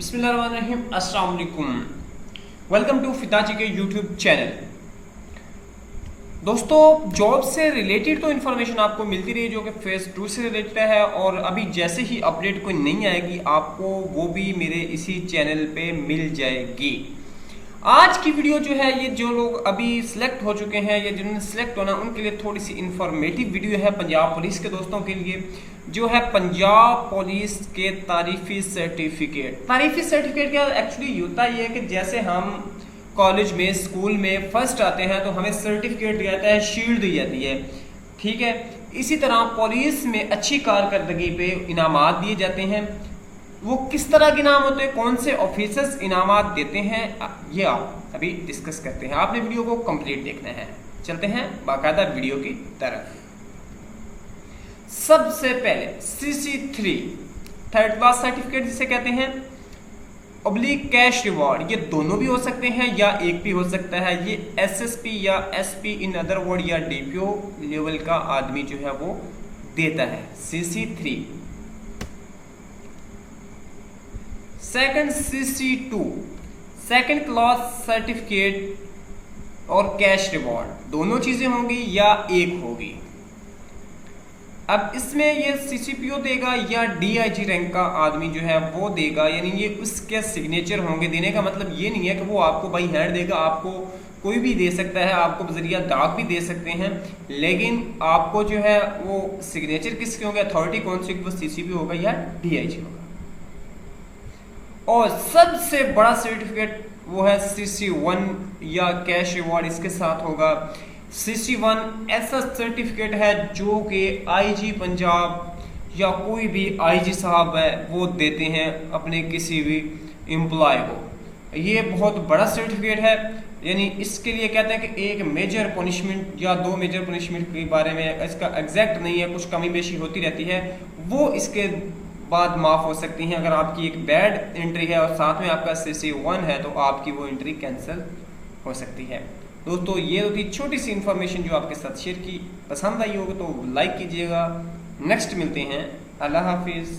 अस्सलाम welcome to फिताजी के यूट्यूब चैनल। दोस्तों, जॉब से रिलेटेड तो इन्फॉर्मेशन आपको मिलती रही, जो कि फेस टू से रिलेटेड है, और अभी जैसे ही अपडेट कोई नहीं आएगी, आपको वो भी मेरे इसी चैनल पे मिल जाएगी। आज की वीडियो जो है, ये जो लोग अभी सिलेक्ट हो चुके हैं, या जिन्होंने सिलेक्ट होना, उनके लिए थोड़ी सी इंफॉर्मेटिव वीडियो है पंजाब पुलिस के दोस्तों के लिए, जो है पंजाब पुलिस के तारीफी सर्टिफिकेट तारीफी सर्टिफिकेट क्या एक्चुअली होता ये है कि जैसे हम कॉलेज में स्कूल में फ़र्स्ट आते हैं तो हमें सर्टिफिकेट दिया जाता है शील्ड दी जाती है। ठीक है? इसी तरह पुलिस में अच्छी कारकर्दगी पे इनामात दिए जाते हैं। वो किस तरह के इनाम होते हैं? कौन से ऑफिसर्स इनाम देते हैं? ये आप अभी डिस्कस करते हैं। आपने वीडियो को कंप्लीट देखना है। चलते हैं बाकायदा वीडियो की तरफ़। सबसे पहले C C three third class certificate जिसे कहते हैं ओब्लिक कैश रिवॉर्ड ये दोनों भी हो सकते हैं या एक भी हो सकता है। ये एसएसपी या एसपी इन अदर वर्ड या डीपीओ लेवल का आदमी जो है वो देता है। C C three second C two second class certificate और कैश रिवॉर्ड दोनों चीज़ें होंगी या एक होगी? अब इसमें ये सीसीपीओ देगा या डीआईजी रैंक का आदमी जो है वो देगा? यानी ये उसके सिग्नेचर होंगे? देने का मतलब ये नहीं है कि वो आपको बाई हैंड देगा, आपको कोई भी दे सकता है, आपको ज़रिया डाक भी दे सकते हैं, लेकिन आपको जो है वो सिग्नेचर किसके होंगे? अथॉरिटी कौन सी? वो सीसीपी होगा या डीआईजी होगा? और सबसे बड़ा सर्टिफिकेट वो है सी सी वन या कैश रिवॉर्ड इसके साथ होगा। सी सी वन ऐसा सर्टिफिकेट है जो कि आईजी पंजाब या कोई भी आईजी साहब है, वो देते हैं अपने किसी भी एम्प्लॉय को। ये बहुत बड़ा सर्टिफिकेट है। यानी इसके लिए कहते हैं कि एक मेजर पनिशमेंट या दो मेजर पनिशमेंट के बारे में इसका एग्जैक्ट नहीं है, कुछ कमी बेशी होती रहती है, वो इसके बाद माफ़ हो सकती हैं। अगर आपकी एक बैड एंट्री है और साथ में आपका सी सी वन है तो आपकी वो एंट्री कैंसिल हो सकती है। दोस्तों, ये तो थी छोटी सी इन्फॉर्मेशन जो आपके साथ शेयर की। पसंद आई होगी तो लाइक कीजिएगा। नेक्स्ट मिलते हैं। अल्लाह हाफिज़।